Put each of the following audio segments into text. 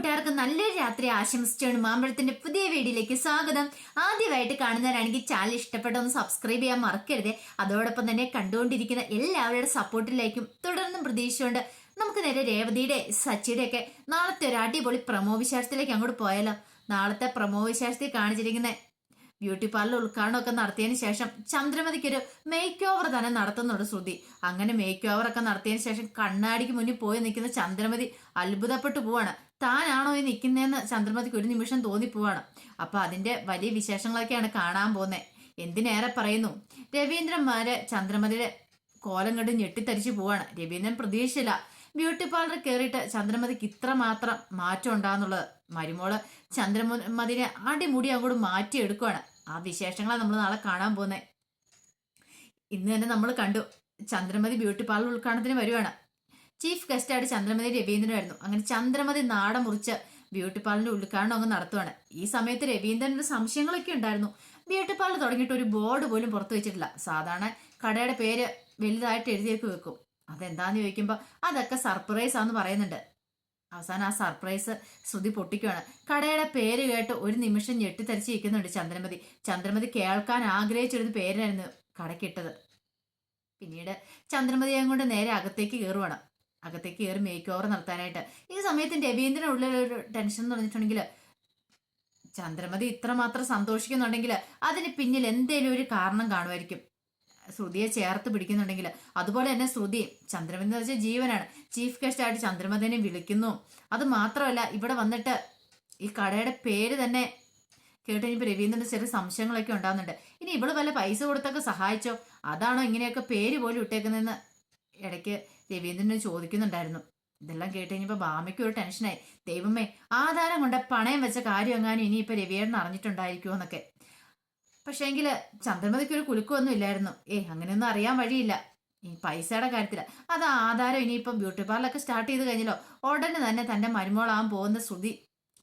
കൂട്ടുകാർക്ക് നല്ലൊരു രാത്രി ആശംസിച്ചാണ് മാമ്പഴത്തിന്റെ പുതിയ വീഡിയോയിലേക്ക് സ്വാഗതം. ആദ്യമായിട്ട് കാണുന്നവരാണെങ്കിൽ ചാനൽ ഇഷ്ടപ്പെട്ട ഒന്ന് സബ്സ്ക്രൈബ് ചെയ്യാൻ മറക്കരുത്. അതോടൊപ്പം തന്നെ കണ്ടുകൊണ്ടിരിക്കുന്ന എല്ലാവരുടെ സപ്പോർട്ടിലേക്കും തുടർന്നും പ്രതീക്ഷിച്ചുകൊണ്ട് നമുക്ക് നേരെ രേവതിയുടെ സച്ചിയുടെ ഒക്കെ നാളത്തെ ഒരു അടിപൊളി പ്രമോ വിശേഷത്തിലേക്ക് അങ്ങോട്ട് പോയാലോ. നാളത്തെ പ്രമോ വിശേഷത്തിൽ കാണിച്ചിരിക്കുന്ന ബ്യൂട്ടി പാർലർ ഉദ്ഘാടനമൊക്കെ നടത്തിയതിന് ശേഷം ചന്ദ്രമതിക്ക് ഒരു മേക്ക് ഓവർ തന്നെ നടത്തുന്നുണ്ട് ശ്രുതി. അങ്ങനെ മേക്ക് ഓവർ ഒക്കെ നടത്തിയതിന് ശേഷം കണ്ണാടിക്ക് മുന്നിൽ പോയി നിൽക്കുന്ന ചന്ദ്രമതി അത്ഭുതപ്പെട്ടു പോവാണ്. താനാണോ ഈ നിൽക്കുന്നതെന്ന് ചന്ദ്രമതിക്ക് ഒരു നിമിഷം തോന്നിപ്പോവാണ് അപ്പൊ അതിന്റെ വലിയ വിശേഷങ്ങളൊക്കെയാണ് കാണാൻ പോകുന്നത് എന്തിനേറെ പറയുന്നു? രവീന്ദ്രന്മാരെ ചന്ദ്രമതിയുടെ കോലം കണ്ട് ഞെട്ടിത്തരിച്ചു പോവാണ്. രവീന്ദ്രൻ പ്രതീക്ഷിച്ചില്ല ബ്യൂട്ടി പാർലർ കയറിയിട്ട് ചന്ദ്രമതിക്ക് ഇത്ര മാത്രം മാറ്റം ഉണ്ടാന്നുള്ളത് മരുമോൾ ചന്ദ്രമതിനെ അടിമുടി അങ്ങോട്ട് മാറ്റിയെടുക്കുവാണ്. ആ വിശേഷങ്ങളാണ് നമ്മൾ നാളെ കാണാൻ പോകുന്നത് ഇന്ന് തന്നെ നമ്മൾ കണ്ടു. ചന്ദ്രമതി ബ്യൂട്ടി പാർലർ ഉദ്ഘാടനത്തിന് വരുവാണ്. ചീഫ് ഗസ്റ്റായിട്ട് ചന്ദ്രമതി രവീന്ദ്രനായിരുന്നു അങ്ങനെ ചന്ദ്രമതി നാട മുറിച്ച് ബ്യൂട്ടി പാർലറിന്റെ ഉദ്ഘാടനം അങ്ങ് നടത്തുവാണ്. ഈ സമയത്ത് രവീന്ദ്രന് സംശയങ്ങളൊക്കെ ഉണ്ടായിരുന്നു. ബ്യൂട്ടി പാർലർ തുടങ്ങിയിട്ട് ഒരു ബോർഡ് പോലും പുറത്തു വെച്ചിട്ടില്ല. സാധാരണ കടയുടെ പേര് വലുതായിട്ട് എഴുതിയേക്ക് വെക്കും. അതെന്താന്ന് ചോദിക്കുമ്പോൾ അതൊക്കെ സർപ്രൈസ് ആന്ന് പറയുന്നുണ്ട്. അവസാനം ആ സർപ്രൈസ് ശ്രുതി പൊട്ടിക്കുകയാണ് കടയുടെ പേര് കേട്ട് ഒരു നിമിഷം ഞെട്ടിത്തരിച്ചിരിക്കുന്നുണ്ട് ചന്ദ്രമതി. ചന്ദ്രമതി കേൾക്കാൻ ആഗ്രഹിച്ചിരുന്ന പേരായിരുന്നു കടക്കിട്ടത് പിന്നീട് ചന്ദ്രമതി അങ്ങോട്ട് നേരെ അകത്തേക്ക് കയറുവാണ് അകത്തേക്ക് കയറി മേക്ക് ഓവർ നടത്താനായിട്ട്. ഈ സമയത്ത് രവീന്ദ്രൻ ഉള്ളിലൊരു ടെൻഷൻ എന്ന് പറഞ്ഞിട്ടുണ്ടെങ്കിൽ ചന്ദ്രമതി ഇത്രമാത്രം സന്തോഷിക്കുന്നുണ്ടെങ്കിൽ അതിന് പിന്നിൽ എന്തേലും ഒരു കാരണം കാണുമായിരിക്കും. ശ്രുതിയെ ചേർത്ത് പിടിക്കുന്നുണ്ടെങ്കിൽ. അതുപോലെ തന്നെ ശ്രുതി ചന്ദ്രമതി എന്ന് വെച്ചാൽ ജീവനാണ്. ചീഫ് ഗസ്റ്റ് ആയിട്ട് ചന്ദ്രമതിനെ വിളിക്കുന്നു. അത് മാത്രമല്ല ഇവിടെ വന്നിട്ട് ഈ കടയുടെ പേര് തന്നെ കേട്ട് ഇനിയിപ്പോൾ രവീന്ദ്രന് ചെറിയ സംശയങ്ങളൊക്കെ ഉണ്ടാകുന്നുണ്ട് ഇനി ഇവൾ വല്ല പൈസ കൊടുത്തൊക്കെ സഹായിച്ചോ? അതാണോ ഇങ്ങനെയൊക്കെ പേര് പോലും ഇട്ടേക്കുന്നതെന്ന് ഇടയ്ക്ക് രവീന്ദ്രനെ ചോദിക്കുന്നുണ്ടായിരുന്നു. ഇതെല്ലാം കേട്ട് കഴിഞ്ഞപ്പോൾ ബാമയ്ക്ക് ഒരു ടെൻഷനായി. ദൈവമേ ആധാരം കൊണ്ട് പണയം വെച്ച കാര്യം എങ്ങാനും ഇനിയിപ്പോൾ രവിയേടൻ അറിഞ്ഞിട്ടുണ്ടായിരിക്കുമോ എന്നൊക്കെ. പക്ഷേങ്കിൽ ചന്ദ്രമതിക്ക് ഒരു കുലുക്കമൊന്നും ഇല്ലായിരുന്നു. ഏ അങ്ങനെയൊന്നും അറിയാൻ വഴിയില്ല. ഈ പൈസയുടെ കാര്യത്തില. അത് ആധാരം ഇനിയിപ്പം ബ്യൂട്ടി പാർലറൊക്കെ സ്റ്റാർട്ട് ചെയ്ത് കഴിഞ്ഞല്ലോ. ഉടനെ തന്നെ തന്റെ മരുമോളാകാൻ പോകുന്ന ശ്രുതി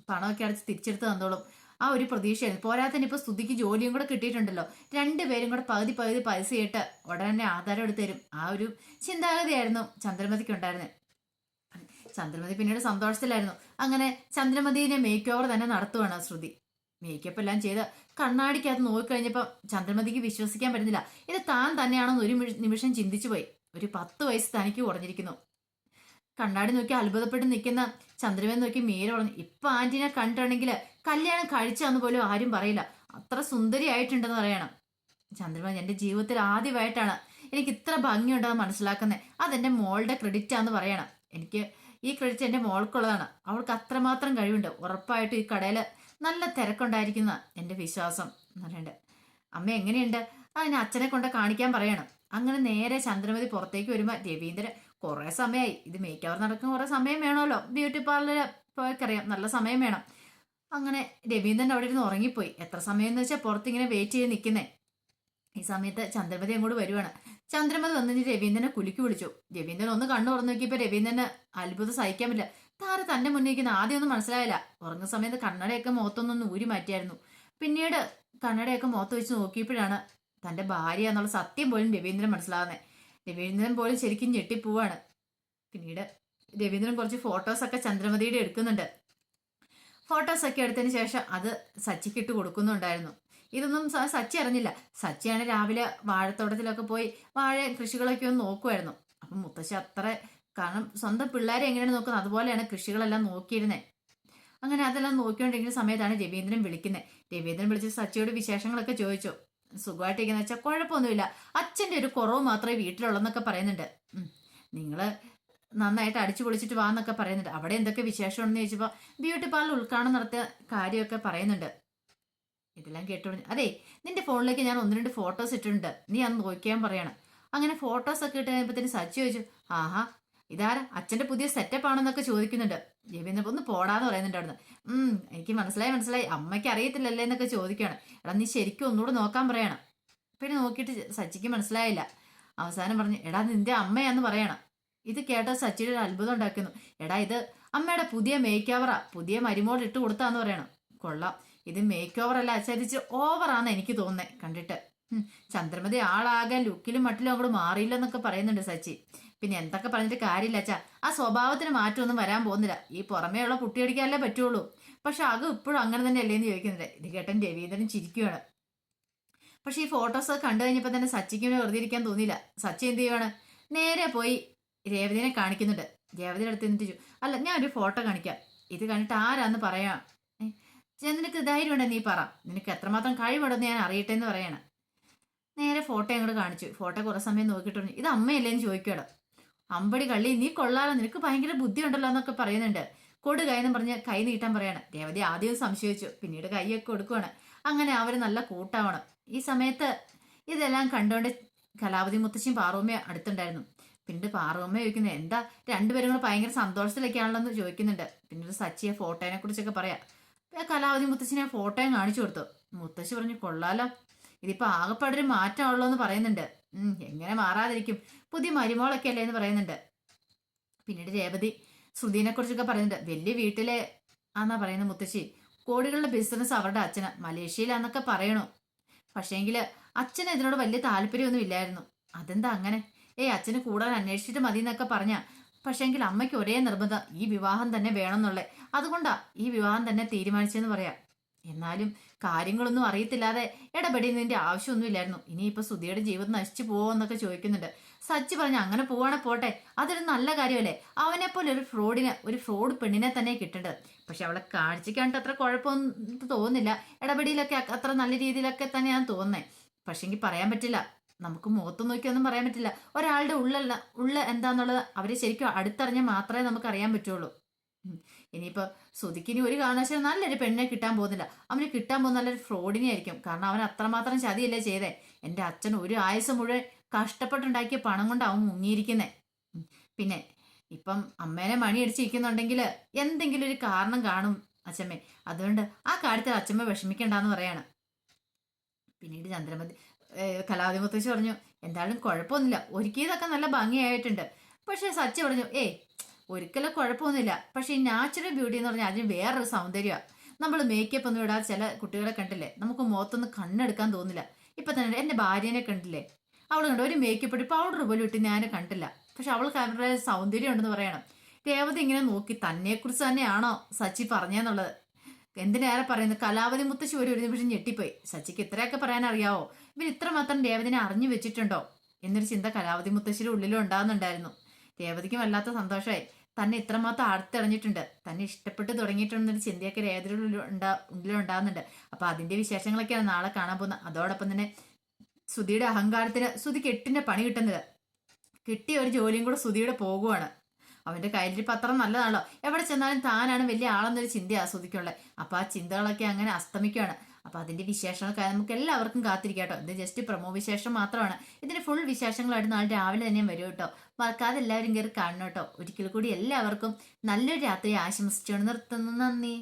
പണമൊക്കെ അടച്ച് തിരിച്ചെടുത്ത് തന്നോളും. ആ ഒരു പ്രതീക്ഷയായിരുന്നു. പോരാത്തന്നെ ഇപ്പൊ സ്തുതിക്ക് ജോലിയും കൂടെ കിട്ടിയിട്ടുണ്ടല്ലോ. രണ്ടുപേരും കൂടെ പകുതി പകുതി പൈസ ഇട്ട് ഉടനെ ആധാരം എടുത്ത് തരും. ആ ഒരു ചിന്താഗതിയായിരുന്നു ചന്ദ്രമതിക്ക് ഉണ്ടായിരുന്നത് ചന്ദ്രമതി പിന്നീട് സന്തോഷത്തിലായിരുന്നു. അങ്ങനെ ചന്ദ്രമതിനെ മേക്ക് ഓവർ തന്നെ നടത്തുവാണ് ശ്രുതി. മേക്കപ്പ് എല്ലാം ചെയ്ത് കണ്ണാടിക്കകത്ത് നോക്കിക്കഴിഞ്ഞപ്പോൾ ചന്ദ്രമതിക്ക് വിശ്വസിക്കാൻ പറ്റുന്നില്ല. ഇത് താൻ തന്നെയാണെന്ന് ഒരു നിമിഷം ചിന്തിച്ചു പോയി. ഒരു പത്ത് വയസ്സ് തനിക്ക് കുറഞ്ഞിരിക്കുന്നു കണ്ണാടി നോക്കി അത്ഭുതപ്പെട്ട് നിൽക്കുന്ന ചന്ദ്രമേൻ നോക്കി മീര പറഞ്ഞു ഇപ്പൊ ആന്റീനെ കണ്ടിട്ടുണ്ടെങ്കിൽ കല്യാണം കഴിച്ചാന്ന് പോലും ആരും പറയില്ല. അത്ര സുന്ദരിയായിട്ടുണ്ടെന്ന് പറയണം. ചന്ദ്രമേൻ എന്റെ ജീവിതത്തിൽ ആദ്യമായിട്ടാണ് എനിക്ക് ഇത്ര ഭംഗിയുണ്ടെന്ന് മനസ്സിലാക്കുന്നത് അതെന്റെ മോളുടെ ക്രെഡിറ്റ് ആന്ന് പറയണം. എനിക്ക് ഈ ക്രെഡിറ്റ് എന്റെ മോൾക്കുള്ളതാണ്. അവൾക്ക് അത്രമാത്രം കഴിവുണ്ട്. ഉറപ്പായിട്ടും ഈ കടയിൽ നല്ല തിരക്കുണ്ടായിരിക്കുന്ന എന്റെ വിശ്വാസം എന്നുണ്ട് അമ്മ എങ്ങനെയുണ്ട്? അതിന് അച്ഛനെ കൊണ്ട് കാണിക്കാൻ പറയണം. അങ്ങനെ നേരെ ചന്ദ്രമതി പുറത്തേക്ക് വരുമ്പോൾ രവീന്ദ്രൻ കുറേ സമയമായി ഇത് മേക്ക് അവർ നടക്കുന്ന കുറേ സമയം വേണമല്ലോ. ബ്യൂട്ടി പാർലർ പോയക്കറിയാം. നല്ല സമയം വേണം. അങ്ങനെ രവീന്ദ്രൻ അവിടെ ഇരുന്ന് ഉറങ്ങിപ്പോയി. എത്ര സമയം എന്ന് വെച്ചാൽ പുറത്തിങ്ങനെ വെയിറ്റ് ചെയ്ത് നിൽക്കുന്നേ ഈ സമയത്ത് ചന്ദ്രമതി അങ്ങോട്ട് വരുവാണ്. ചന്ദ്രമതി വന്നിട്ട് രവീന്ദ്രനെ കുലുക്കി വിളിച്ചു. രവീന്ദ്രൻ ഒന്ന് കണ്ണു തുറന്നു നോക്കിയപ്പോൾ രവീന്ദ്രന് അത്ഭുതം സഹിക്കാൻ പറ്റില്ല. താര തന്നെ മുന്നേക്കുന്ന ആദ്യം ഒന്നും മനസ്സിലായില്ല. ഉറങ്ങുന്ന സമയത്ത് കണ്ണടയൊക്കെ മുഖത്തൊന്നൊന്ന് ഊരി മാറ്റിയായിരുന്നു. പിന്നീട് കണ്ണടയൊക്കെ മുഖത്ത് വെച്ച് നോക്കിയപ്പോഴാണ് തന്റെ ഭാര്യ എന്നുള്ള സത്യം പോലും രവീന്ദ്രൻ മനസ്സിലാവുന്നത് രവീന്ദ്രൻ പോലും ശരിക്കും ഞെട്ടിപ്പോവാണ്. പിന്നീട് രവീന്ദ്രൻ കുറച്ച് ഫോട്ടോസൊക്കെ ചന്ദ്രമതിയുടെ എടുക്കുന്നുണ്ട്. ഫോട്ടോസൊക്കെ എടുത്തതിന് ശേഷം അത് സച്ചിക്ക് ഇട്ട് കൊടുക്കുന്നുണ്ടായിരുന്നു. ഇതൊന്നും സച്ചി അറിഞ്ഞില്ല. സച്ചിയാണ് രാവിലെ വാഴത്തോട്ടത്തിലൊക്കെ പോയി വാഴ കൃഷികളൊക്കെ ഒന്ന് നോക്കുമായിരുന്നു അപ്പം മുത്തശ്ശി അത്ര കാരണം സ്വന്തം പിള്ളേരെ എങ്ങനെയാണ് നോക്കുന്നത്? അതുപോലെയാണ് കൃഷികളെല്ലാം നോക്കിയിരുന്നത് അങ്ങനെ അതെല്ലാം നോക്കിക്കൊണ്ടിരിക്കുന്ന സമയത്താണ് രവീന്ദ്രൻ വിളിക്കുന്നത് രവീന്ദ്രൻ വിളിച്ച് സച്ചിയോട് വിശേഷങ്ങളൊക്കെ ചോദിച്ചു. സുഖമായിട്ടിരിക്കുന്ന വെച്ചാൽ കുഴപ്പമൊന്നുമില്ല. അച്ഛന്റെ ഒരു കുറവ് മാത്രമേ വീട്ടിലുള്ളെന്നൊക്കെ പറയുന്നുണ്ട്. നിങ്ങൾ നന്നായിട്ട് അടിച്ചു പൊളിച്ചിട്ട് വാന്നൊക്കെ പറയുന്നുണ്ട്. അവിടെ എന്തൊക്കെ വിശേഷമുണ്ടെന്ന് ചോദിച്ചപ്പോൾ ബ്യൂട്ടി പാർലർ ഉദ്ഘാടനം നടത്തിയ കാര്യമൊക്കെ പറയുന്നുണ്ട്. ഇതെല്ലാം കേട്ടോ അതെ നിന്റെ ഫോണിലേക്ക് ഞാൻ ഒന്ന് രണ്ട് ഫോട്ടോസ് ഇട്ടിട്ടുണ്ട്. നീ അന്ന് നോക്കിയാൻ പറയണം. അങ്ങനെ ഫോട്ടോസ് ഒക്കെ ഇട്ട് കഴിയുമ്പോഴത്തേന് സച്ചി ചോദിച്ചു ആഹാ ഇതാരാ? അച്ഛന്റെ പുതിയ സെറ്റപ്പ് ആണെന്നൊക്കെ ചോദിക്കുന്നുണ്ട്. രവീന്ദ്ര ഒന്ന് പോടാന്ന് പറയുന്നുണ്ട് അവിടുന്ന്. ഉം എനിക്ക് മനസ്സിലായി മനസ്സിലായി. അമ്മയ്ക്ക് അറിയത്തില്ലല്ലേ എന്നൊക്കെ ചോദിക്കുകയാണ്. എടാ നീ ശരിക്കും ഒന്നുകൂടെ നോക്കാൻ പറയണം. പിന്നെ നോക്കിയിട്ട് സച്ചിക്ക് മനസ്സിലായില്ല. അവസാനം പറഞ്ഞു എടാ നിന്റെ അമ്മയാന്ന് പറയണം. ഇത് കേട്ട സച്ചിയുടെ ഒരു അത്ഭുതം ഉണ്ടാക്കുന്നു. എടാ ഇത് അമ്മയുടെ പുതിയ മേക്ക് ഓവറാ പുതിയ മരുമോൾ ഇട്ട് കൊടുത്താന്ന് പറയണം. കൊള്ളാം. ഇത് മേക്ക് അല്ല അച്ഛരിച്ച് ഓവറാന്ന് എനിക്ക് തോന്നുന്നത് കണ്ടിട്ട്. ചന്ദ്രമതി ആളാകാൻ ലുക്കിലും മട്ടിലും അങ്ങോട്ട് മാറിയില്ലെന്നൊക്കെ പറയുന്നുണ്ട് സച്ചി. പിന്നെ എന്തൊക്കെ പറഞ്ഞിട്ട് കാര്യമില്ല അച്ഛാ. ആ സ്വഭാവത്തിന് മാറ്റമൊന്നും വരാൻ പോകുന്നില്ല. ഈ പുറമേയുള്ള കുട്ടിയടിക്കാനല്ലേ പറ്റുള്ളൂ. പക്ഷെ അകം ഇപ്പോഴും അങ്ങനെ തന്നെ അല്ലേന്ന് ചോദിക്കുന്നുണ്ട്. ഇത് കേട്ടൻ രവീന്ദ്രൻ ചിരിക്കുകയാണ് പക്ഷെ ഈ ഫോട്ടോസ് കണ്ടു കഴിഞ്ഞപ്പോൾ തന്നെ സച്ചിക്ക് വെറുതെ ഇരിക്കാൻ തോന്നിയില്ല. സച്ചി എന്ത് ചെയ്യുവാണ്? നേരെ പോയി രേവതിനെ കാണിക്കുന്നുണ്ട്. രേവതിയുടെ അടുത്ത് നിന്നിട്ട് അല്ല ഞാൻ ഒരു ഫോട്ടോ കാണിക്കാം. ഇത് കണ്ടിട്ട് ആരാന്ന് പറയാം. നിനക്ക് ധൈര്യം ഉണ്ടെന്ന് നീ പറ. നിനക്ക് എത്രമാത്രം കഴിവുണ്ടെന്ന് ഞാൻ അറിയട്ടെ എന്ന് പറയണം. നേരെ ഫോട്ടോ അങ്ങോട്ട് കാണിച്ചു. ഫോട്ടോ കുറേ സമയം നോക്കിയിട്ട് പറഞ്ഞു ഇത് അമ്മയല്ലേന്ന് ചോദിക്കണം അമ്പടി കള്ളി നീ കൊള്ളാലോ നിനക്ക് ഭയങ്കര ബുദ്ധി ഉണ്ടല്ലോ എന്നൊക്കെ പറയുന്നുണ്ട്. കൊടു കൈന്ന് പറഞ്ഞ് കൈ നീട്ടാൻ പറയാണ്. രേവതി ആദ്യം സംശയിച്ചു. പിന്നീട് കൈയൊക്കെ കൊടുക്കുവാണ്. അങ്ങനെ അവർ നല്ല കൂട്ടാവണം. ഈ സമയത്ത് ഇതെല്ലാം കണ്ടുകൊണ്ട് കലാവതി മുത്തശ്ശിയും പാറുമ്മയും അടുത്തുണ്ടായിരുന്നു. പിന്നീട് പാറുമ്മ ചോദിക്കുന്നത് എന്താ രണ്ടുപേരും കൂടെ ഭയങ്കര സന്തോഷത്തിലൊക്കെയാണല്ലോ എന്ന് ചോദിക്കുന്നുണ്ട്. പിന്നീട് സച്ചിയെ ഫോട്ടോനെ കുറിച്ചൊക്കെ പറയാം. കലാവതി മുത്തശ്ശിനെ ഫോട്ടോയും കാണിച്ചു കൊടുത്തു. മുത്തശ്ശി പറഞ്ഞു കൊള്ളാലോ ഇതിപ്പോ ആകെപ്പാടൊരു മാറ്റമുള്ളൂ എന്ന് പറയുന്നുണ്ട് എങ്ങനെ മാറാതിരിക്കും. പുതിയ മരുമോളൊക്കെ അല്ലേ എന്ന് പറയുന്നുണ്ട്. പിന്നീട് രേവതി ശ്രുതിനെ കുറിച്ചൊക്കെ പറയുന്നുണ്ട്. വലിയ വീട്ടിലെ ആന്നാ പറയുന്ന മുത്തശ്ശി. കോടികളുടെ ബിസിനസ് അവരുടെ അച്ഛന്. മലേഷ്യയിലാന്നൊക്കെ പറയണു. പക്ഷേങ്കിൽ അച്ഛന് ഇതിനോട് വലിയ താല്പര്യമൊന്നും ഇല്ലായിരുന്നു. അതെന്താ അങ്ങനെ? ഏയ് അച്ഛന് കൂടാൻ അന്വേഷിച്ചിട്ട് മതി എന്നൊക്കെ പറഞ്ഞ. പക്ഷേങ്കിൽ അമ്മയ്ക്ക് ഒരേ നിർബന്ധം. ഈ വിവാഹം തന്നെ വേണമെന്നുള്ളേ. അതുകൊണ്ടാ ഈ വിവാഹം തന്നെ തീരുമാനിച്ചെന്ന് പറയാം. എന്നാലും കാര്യങ്ങളൊന്നും അറിയത്തില്ലാതെ ഇടപെടുന്നതിന്റെ ആവശ്യമൊന്നുമില്ലായിരുന്നു. ഇനിയിപ്പൊ സുധിയുടെ ജീവിതം നശിച്ചു പോവോന്നൊക്കെ ചോദിക്കുന്നുണ്ട്. സച്ചി പറഞ്ഞു അങ്ങനെ പോവാണെ പോട്ടെ. അതൊരു നല്ല കാര്യമല്ലേ? അവനെ പോലെ ഒരു ഫ്രോഡിനെ ഒരു ഫ്രോഡ് പെണ്ണിനെ തന്നെ കിട്ടേണ്ടത്. പക്ഷെ അവളെ കാഴ്ചക്കാണ്ട് അത്ര കുഴപ്പമൊന്നും തോന്നുന്നില്ല. ഇടപെടിയിലൊക്കെ അത്ര നല്ല രീതിയിലൊക്കെ തന്നെയാണ് തോന്നുന്നത് പക്ഷെങ്കിൽ പറയാൻ പറ്റില്ല. നമുക്ക് മുഖത്ത് നോക്കിയൊന്നും പറയാൻ പറ്റില്ല. ഒരാളുടെ ഉള്ളല്ല ഉള്ള എന്താന്നുള്ളത് അവരെ ശരിക്കും അടുത്തറിഞ്ഞാൽ മാത്രമേ നമുക്ക് അറിയാൻ പറ്റുള്ളൂ. ഉം. ഇനിയിപ്പോ സുധിക്കിനി ഒരു കാരണവശാലും നല്ലൊരു പെണ്ണിനെ കിട്ടാൻ പോകുന്നില്ല. അവന് കിട്ടാൻ പോകുന്ന നല്ലൊരു ഫ്രോഡിനെ ആയിരിക്കും. കാരണം അവൻ അത്രമാത്രം ചതിയല്ലേ ചെയ്തേ. എന്റെ അച്ഛൻ ഒരു ആയുസ് മുഴുവൻ കഷ്ടപ്പെട്ടുണ്ടാക്കിയ പണം കൊണ്ട് അവൻ മുങ്ങിയിരിക്കുന്നേ. പിന്നെ ഇപ്പം അമ്മേനെ മണിയടിച്ചിരിക്കുന്നുണ്ടെങ്കിൽ എന്തെങ്കിലും ഒരു കാരണം കാണും അച്ഛമ്മേ. അതുകൊണ്ട് ആ കാര്യത്തിൽ അച്ഛമ്മ വിഷമിക്കണ്ടെന്ന് പറയാണ്. പിന്നീട് ചന്ദ്രമതി കലാവതി പറഞ്ഞു എന്തായാലും കുഴപ്പമൊന്നുമില്ല. ഒരുക്കിയതൊക്കെ നല്ല ഭംഗിയായിട്ടുണ്ട്. പക്ഷെ സച്ചി പറഞ്ഞു ഏയ് ഒരിക്കലും കുഴപ്പമൊന്നുമില്ല. പക്ഷെ ഈ നാച്ചുറൽ ബ്യൂട്ടി എന്ന് പറഞ്ഞാൽ അതിന് വേറൊരു സൗന്ദര്യമാണ് നമ്മൾ മേക്കപ്പ് ഒന്നും ഇടാതെ ചില കുട്ടികളെ കണ്ടില്ലേ? നമുക്ക് മുഖത്തൊന്നും കണ്ണെടുക്കാൻ തോന്നില്ല. ഇപ്പൊ തന്നെ എന്റെ ഭാര്യനെ കണ്ടില്ലേ? അവൾ കണ്ടു? ഒരു മേക്കപ്പ് ഇട്ട് പൗഡർ പോലും ഇട്ട് ഞാൻ കണ്ടില്ല. പക്ഷെ അവൾക്ക് അവരുടെ സൗന്ദര്യം ഉണ്ടെന്ന് പറയണം. രേവതി ഇങ്ങനെ നോക്കി തന്നെക്കുറിച്ച് തന്നെയാണോ സച്ചി പറഞ്ഞെന്നുള്ളത്? എന്തിനേറെ പറയുന്നത് കലാവതി മുത്തശ്ശി ഒരു ഒരു നിമിഷം ഞെട്ടിപ്പോയി. സച്ചിക്ക് ഇത്രയൊക്കെ പറയാൻ അറിയാവോ ഇവൻ ഇത്രമാത്രം രേവതിനെ അറിഞ്ഞു വെച്ചിട്ടുണ്ടോ? എന്നൊരു ചിന്ത കലാവതി മുത്തശ്ശിയുടെ ഉള്ളിലും ഉണ്ടാകുന്നുണ്ടായിരുന്നു രേവതിക്കും വല്ലാത്ത സന്തോഷമായി. തന്നെ ഇത്രമാത്രം അടുത്തറിഞ്ഞിട്ടുണ്ട് തന്നെ ഇഷ്ടപ്പെട്ട് തുടങ്ങിയിട്ടുണ്ടെന്നൊരു ചിന്തയൊക്കെ ഉണ്ടാ ഉള്ളിലുണ്ടാകുന്നുണ്ട് അപ്പൊ അതിന്റെ വിശേഷങ്ങളൊക്കെയാണ് നാളെ കാണാൻ പോകുന്നത് അതോടൊപ്പം തന്നെ സുധിയുടെ അഹങ്കാരത്തിന് സുധി കെട്ടിന്റെ പണി കിട്ടുന്നത്. കിട്ടിയ ഒരു ജോലിയും കൂടെ സുധിയുടെ പോകുവാണ്. അവന്റെ കയ്യിൽ പത്രം നല്ലതാണല്ലോ. എവിടെ ചെന്നാലും താനാണ് വലിയ ആളെന്നൊരു ചിന്തയാണ് സുധിക്കുള്ളത് അപ്പൊ ആ ചിന്തകളൊക്കെ അങ്ങനെ അസ്തമിക്കുകയാണ് അപ്പൊ അതിന്റെ വിശേഷങ്ങളൊക്കെ നമുക്ക് എല്ലാവർക്കും കാത്തിരിക്കാം കേട്ടോ ഇത് ജസ്റ്റ് പ്രൊമോ വിശേഷം മാത്രമാണ്. ഇതിന്റെ ഫുൾ വിശേഷങ്ങളായിട്ട് നാളെ രാവിലെ തന്നെ വരും കേട്ടോ. മറക്കാതെ എല്ലാവരും കയറി കാണണം കേട്ടോ. ഒരിക്കൽ കൂടി എല്ലാവർക്കും നല്ലൊരു രാത്രി ആശംസിച്ചുകൊണ്ട് നിർത്തുന്നു. നന്ദി.